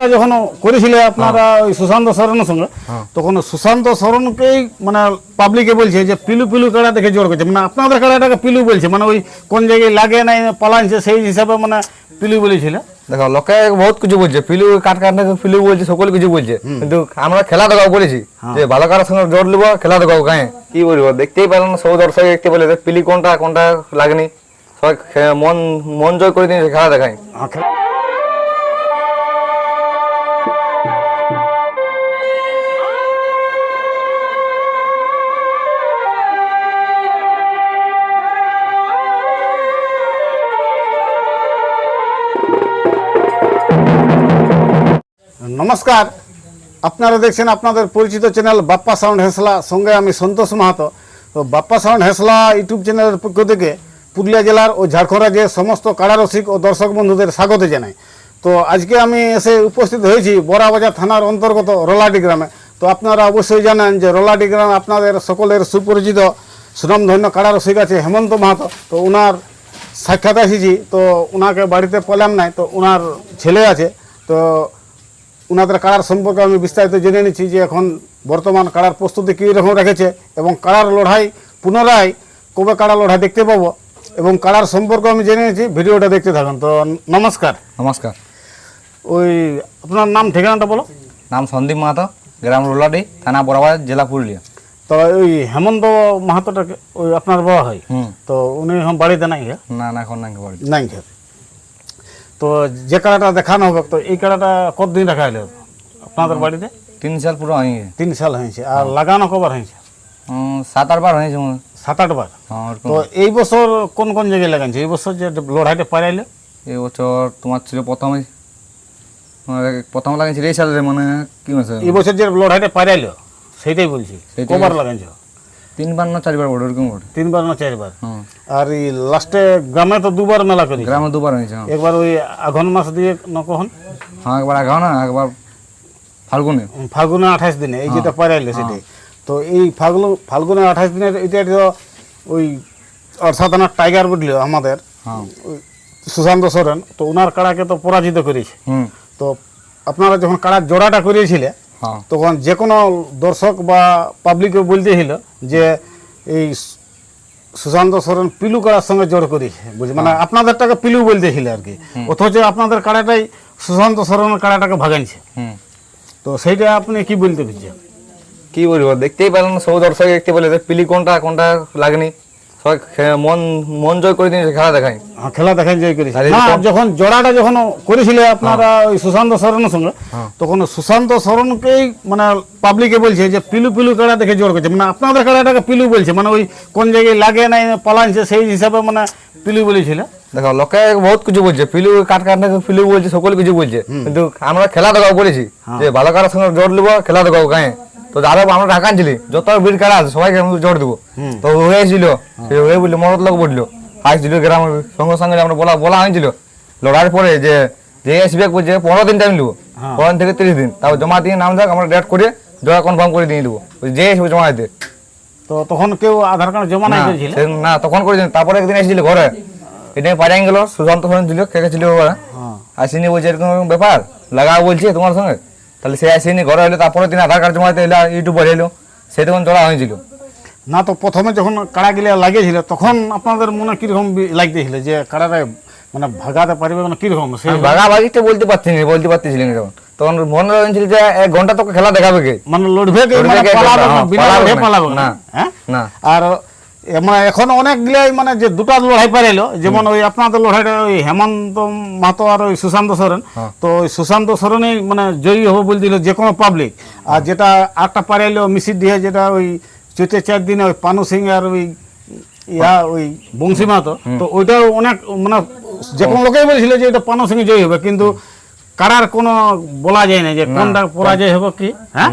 যখন করেছিলে আপনারা ওই সুশান্ত সরণের সঙ্গে তখন সুশান্ত সরণকেই মানে পাবলিকে বলছে যে পিলু পিলু কাড়া দেখে জোর করছে। মানে আপনাদের কাড়াটাকে পিলু বলছে মানে ওই কোন জায়গায় লাগে নাই পালাইছে সেই হিসাবে মানে পিলু বলেছিল। দেখো লোকে বহুত কিছু বলছে পিলু কাট কাট পিলু বলছে সকল কিছু বলছে। কিন্তু আমরা খেলা দেখাও বলেছি যে ভালো কারোর সঙ্গে জোর নিবো খেলা দেখাও গায়ে কি বলব দেখতেই পেলাম না সব দর্শক দেখতে পেলে পিলি কোনটা কোনটা লাগেনি। সবাই মন মন জয় করে দিয়েছে খেলা দেখায়। নমস্কার। আপনারা দেখছেন আপনাদের পরিচিত চ্যানেল বাপ্পা সাউন্ড হেসলা, সঙ্গে আমি সন্তোষ মাহাতো। তো বাপ্পা সাউন্ড হেসলা ইউটিউব চ্যানেলের পক্ষ থেকে পুরুলিয়া জেলার ও ঝাড়খণ্ড রাজ্যের সমস্ত কারারসিক ও দর্শক বন্ধুদের স্বাগত জানাই। তো আজকে আমি এসে উপস্থিত হয়েছি বড়াবাজার থানার অন্তর্গত রোলাডি গ্রামে। তো আপনারা অবশ্যই জানেন যে রোলাডি গ্রাম আপনাদের সকলের সুপরিচিত সুনামধন্য কারারসিক আছে হেমন্ত মাহাতো। তো ওনার সাক্ষাৎ এসেছি, তো ওনাকে বাড়িতে পেলাম নাই, তো ওনার ছেলে আছে। তো ওনাদের কাড়ার সম্পর্কে আমি বিস্তারিত জেনে নিচ্ছি যে এখন বর্তমান কাড়ার প্রস্তুতি কী রকম রেখেছে এবং কাড়ার লড়াই পুনরায় কবে কাড়া লড়াই দেখতে পাবো এবং কাড়ার সম্পর্কে আমি জেনে নিচ্ছি ভিডিওটা দেখতে থাকুন। তো নমস্কার। নমস্কার। ওই আপনার নাম ঠিকানাটা বলো। নাম সন্দীপ মাহাতো গ্রাম রোলাডি থানা বড়াবাজার জেলা পুরুলিয়া। তো ওই হেমন্ত মাহাতোটাকে ওই আপনার বাবা হয় তো উনি এখন বাড়িতে নাই হ্যাঁ? না না এখন নাকি বাড়ি নাই খেয়ে তো যে কাড়াটা দেখানো হবে তো এই কাড়াটা কতদিন রাখা হলো আপনাদের বাড়িতে? তিন সাল পুরো হয়ে গেছে তিন সাল হয়েছে। আর লাগানো কবার হয়েছে? সাত আট বার হয়েছে সাত আট বার হ্যাঁ তো এই বছর কোন কোন জায়গায় লাগাইছে? এই বছর যে লড়াইটা পারাইলে এই বছর তোমার ছিল প্রথমে প্রথম লাগিয়েছিল এই সালে মানে কি মাসে এই বছর যে লড়াইটা পারাইলো সেইটাই বলছি। কবার লাগাইছো? তিনবার না চারবার বড় ওরকম বড়? তিনবার না চারবার? হ্যাঁ। আর এই লাস্টে গ্রামে তো দুবার মেলা করি গ্রামে দুবার হয়েছে হ্যাঁ। একবার ওই আঘন মাস দিয়ে ন কখন? হ্যাঁ একবার আগাও না একবার ফাল্গুনে। ফাল্গুনে আঠাশ দিনে এই হ্যাঁ। যেটা পারাইলো সেটাই। তো এই ফাল্গুন ফাল্গুনে আঠাশ দিনের এটা তো ওই অর্থাৎ টাইগার বুঝলো আমাদের হ্যাঁ। সুশান্ত সোরেন তো ওনার কাড়াকে তো পরাজিত করেছে। তো আপনারা যখন কাড়ার জোড়াটা করিয়েছিলে হ্যাঁ তখন যে কোনো দর্শক বা পাবলিকও বলতেছিল যে এই সুশান্ত সোরেন পিলু কাড়ার সঙ্গে জোর করেছে বুঝি মানে আপনাদেরটাকে পিলু বলতেছিল আর কি। অথচ আপনাদের কাড়াটাই সুশান্ত সোরেনের কাড়াটাকে ভাগাইছে। তো সেইটা আপনি কি বলতে খুঁজছেন কি বলব দেখতেই পেলাম না সব দর্শক দেখতে পেলে পিলি কোনটা কোনটা লাগেনি? মন মন জয় করে দিয়েছে খেলা দেখায়। হ্যাঁ, খেলা দেখাই জয় করেছে যখন জোড়াটা যখন করেছিলে আপনারা ওই সুশান্ত সরণের সঙ্গে হ্যাঁ। তখন সুশান্ত সরণকেই মানে পাবলিকে বলছে যে পিলু পিলু কাড়া দেখে জোর করছে? মানে আপনাদের কাড়াটাকে পিলু বলছে? মানে ওই কোন জায়গায় লাগে নাই পালাইছে সেই হিসাবে মানে পিলু বলেছিল? দেখো লোকে বহুত কিছু বলছে। পিলু কাট কাট পিলু বলছে সকল কিছু বলছে। কিন্তু আমরা খেলা দেখাও বলেছি যে ভালো কারোর সঙ্গে জোর নিবো খেলা দেখাও গায়ে। তো আরও আমরা ঢাকা আনছিলি। যত ভিড় কারা আছে সবাইকে আমি জোর দেবো। তো হয়েছিল সে হয়ে বলল মরদ লোক বলল। আসছিল গ্রামের সঙ্গে সঙ্গে আমরা বলা বলা হয়েছিল লড়াইয়ের পরে যে যে আসবে বলছে পনেরো দিন টাইম নেব। পনেরো দিন থেকে তিরিশ দিন। তারপর জমা দিয়ে নাম যাক আমরা ডেট করে জমা কনফার্ম করে দিয়ে দেবো। যে আসবে জমা দিতে। তো তখন কেউ আধার কার্ড জমা নাই করেছিল না তখন করে দিন। তারপরে একদিন এসেছিল ঘরে। এটা পাড়িয়ে গেল সুশান্ত ফোন ছিল কে কে ছিল ওরা? হ্যাঁ। আসেনি বলছে এরকম এরকম ব্যাপার? লাগা বলছে তোমার সঙ্গে। তাহলে সে আসেনি ঘরে এলো তারপরে দিন আধার কার্ড জমা দিতে এলো ইউটিউবে এলো সে তখন চলা হয়েছিল। না তো প্রথমে যখন কাড়া গিলা লাগিয়েছিল তখন আপনাদের মনে কীরকম লাগতেছিল যে কাড়াটা মানে ভাগাতে পারবে মানে কীরকম? সে ভাগাভাগিটা বলতে পারছি না বলতে পারতেছিলেন তখন। তখন মনে হয়েছিল যে এক ঘণ্টা তোকে খেলা দেখাবে কে? মানে লড়বে কে? মানে পালাবে না, হ্যাঁ, না। না। হ্যাঁ? আর মানে এখন অনেকগুলাই মানে যে দুটা লড়াই পাইলো যেমন ওই আপনাদের লড়াইটা ওই হেমন্ত মাতো আর ওই সুশান্ত সোরেন হ্যাঁ। তো ওই সুশান্ত সোরেনই মানে জয়ী হবে বলে দিল যে কোনো পাবলিক আর যেটা আরেকটা পারাইলো মিসির দিয়ে যেটা ওই চৈতে চার দিনে ওই পানু সিং আর ওই ইয়া ওই বংশী মাতো। তো ওইটাও অনেক মানে যে কোনো লোকেই বলেছিল যে এটা পানু সিং জয়ী হবে কিন্তু কারার কোনো বলা যায় না যে কোনটা পরাজয় হবে কি হ্যাঁ?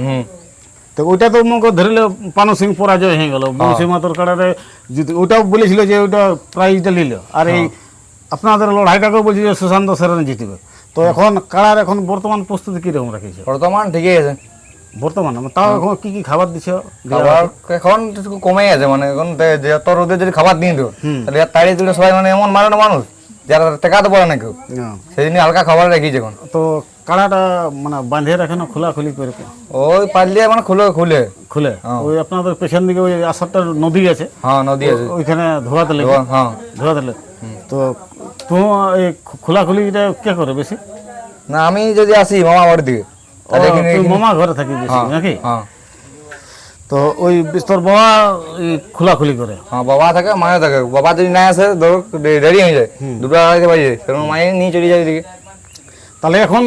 তো ওইটা তো মনে ধরলে পানু সিং পরাজয় হয়ে গেল। বংশী মাতর কাড়ারে যদি ওটাও বলেছিল যে ওইটা প্রাইজটা নিল। আর এই আপনাদের লড়াইটাকেও বলছি যে সুশান্ত সেরেন জিতবে। তো এখন কাড়ার এখন বর্তমান প্রস্তুতি কীরকম রাখিছে? বর্তমান ঠিকই আছে। বর্তমান? তাও এখন কি কি খাবার দিছ? খাবার এখন কমে আছে মানে এখন যত রোদে যদি খাবার দেবো তাহলে তাড়িয়ে দিলে সবাই মানে এমন মারে না মানুষ। যারা টেকাতে পারে না কেউ। হ্যাঁ। সেই জন্য হালকা খাবার তো কাড়াটা মানে রাখে না খোলাখুলি করে ওই পারলে মানে খুলে খুলে। খুলে? ওই আপনাদের পেছন দিকে ওই আসারটা নদী আছে? হ্যাঁ নদী আছে। ওইখানে ধোয়াতে লেগে হ্যাঁ। ধোয়াতে লেগে তো তো এই খোলাখুলিটা কে করে বেশি? না আমি যদি আসি মামা বাড়ির দিকে মামা ঘরে থাকি বেশি হ্যাঁ নাকি? হ্যাঁ। তো ওই বিস্তর বাবা খোলাখুলি করে। হ্যাঁ বাবা থাকে মায়ের থাকে। বাবা যদি না আসে ধরো দেরি হয়ে যায়। দুটো আড়াইতে বাজে সেরকম মায়ের নিয়ে চলে যায় এদিকে। তাহলে এখন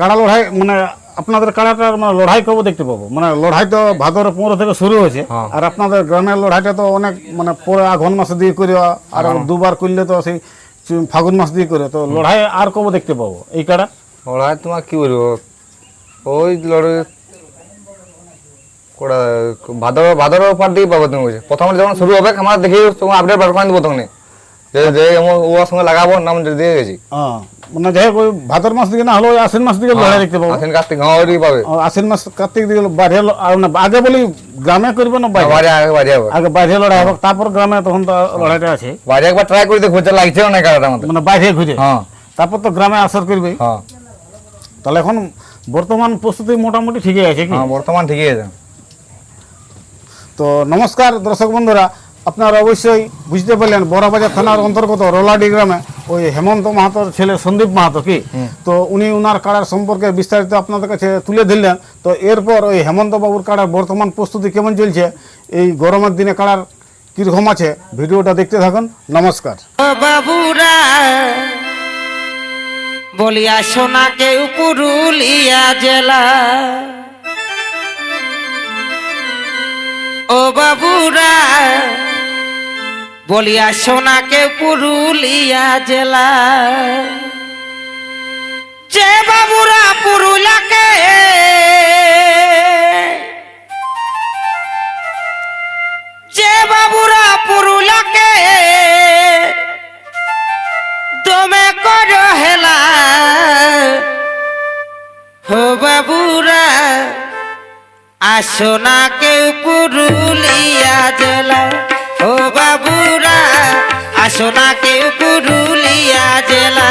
কাড়া লড়াই মানে আপনাদের কাড়াটার মানে লড়াই কবে দেখতে পাবো? মানে লড়াই তো ভাদর পনেরো থেকে শুরু হয়েছে হ্যাঁ। আর আপনাদের গ্রামের লড়াইটা তো অনেক মানে পরে আঘন মাসে দিয়ে করে আর দুবার করলে তো সেই ফাগুন মাস দিয়ে করে। তো লড়াই আর কবে দেখতে পাবো এই কাড়া? ওরা তোমার কি বলব? ওই লড়ে ভাদর ভাদর পার দিকে পাবো তুমি প্রথমে যখন শুরু হবে আমার দেখি তোমার আপডেট বার করে দেবো তখন যে যে আমার ওর সঙ্গে লাগাবো নাম দিয়ে গেছি মানে যাই ভাদর মাস দিকে না হলে আশ্বিন মাস দিকে লড়াই দেখতে পাবো আসেন কার্তিক পাবে আশ্বিন মাস কার্তিক দিকে বাইরে আর না আগে বলি গ্রামে করবে না বাইরে আগে হবে আগে বাইরে লড়াই হবে তারপর গ্রামে তখন তো লড়াইটা আছে বাড়ি একবার ট্রাই করে দেখো যা লাগছে না আমাদের মানে বাইরে ঘুরে হ্যাঁ তারপর তো গ্রামে আসর করবে হ্যাঁ তাহলে এখন বর্তমান প্রস্তুতি মোটামুটি ঠিকই আছে কি হ্যাঁ বর্তমান ঠিকই আছে তো নমস্কার দর্শক বন্ধুরা আপনারা অবশ্যই বুঝতে পারলেন বড়বাজার থানার অন্তর্গত রোলাডি গ্রামে ওই হেমন্ত মাহাতোর ছেলে সন্দীপ মাহাতো কি? তো উনি উনার কাড়ার সম্পর্কে বিস্তারিত আপনাদের কাছে তুলে ধরলেন। তো এরপর ওই হেমন্ত বাবুর কাড়ার বর্তমান প্রস্তুতি কেমন চলছে? এই গরমের দিনে কাড়ার কীরকম আছে? ভিডিওটা দেখতে থাকুন। নমস্কার। বাবুরা বলিয়া সোনাকে পুরুলিয়া জেলা। ও বাবুরা, বলিয়া সোনাকে পুরুলিয়া জেলা। যে বাবুরা পুরুলিয়াকে যে বাবুরা পুরুলিয়াকে দমে কর হেলা। হো বাবুরা আসো না কেউ পুরুলিয়া জেলা। ও বাবুরা, আসো না কেউ পুরুলিয়া জেলা।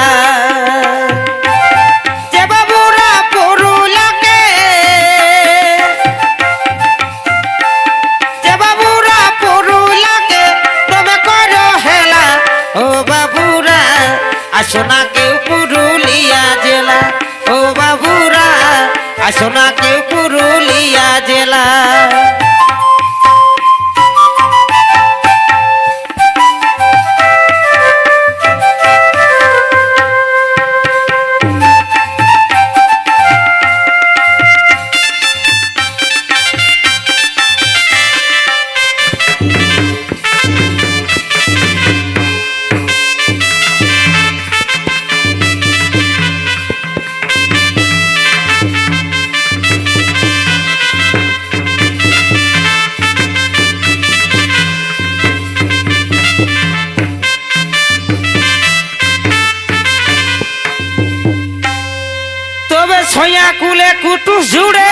আসো না কেউ পুরুলিয়া জেলা। ও বাবুরা, আসো না কেউ পুরুলিয়া কুলে কুটুস জুড়ে।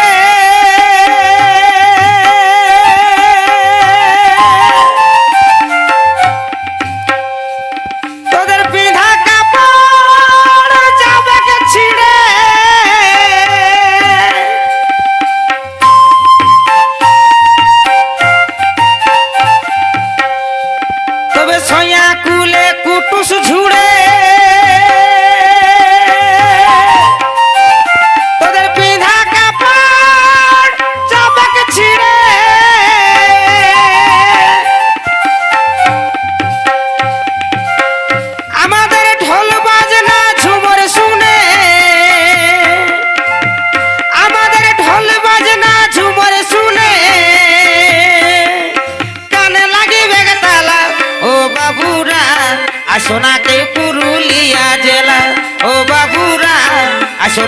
ছয়া কুলে কুটুস ঝুড়ে আসো না কে পুরুলিয়া জেলা ও বাবুরা আসো